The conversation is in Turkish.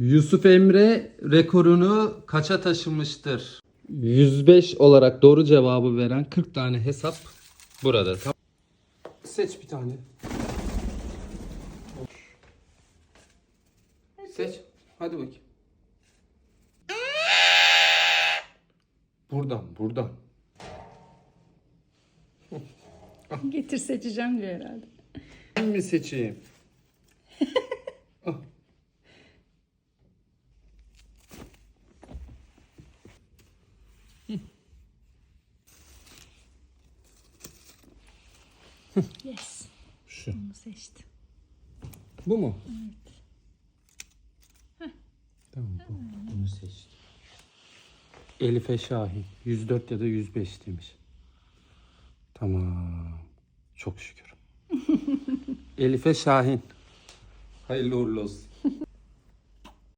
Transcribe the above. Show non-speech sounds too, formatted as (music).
Yusuf Emre rekorunu kaça taşımıştır? 105 olarak doğru cevabı veren 40 tane hesap burada. Seç bir tane. Seç. Hadi bakayım. Buradan, buradan. Getir seçeceğim diyor herhalde. Ben mi seçeyim? Yes. Şu. Bunu seçtim. Bu mu? Tamam bu. Bunu seçtim. Elife Şahin. 104 ya da 105 demiş. Tamam. Çok şükür. (laughs) Elife Şahin. Hayırlı uğurlu olsun.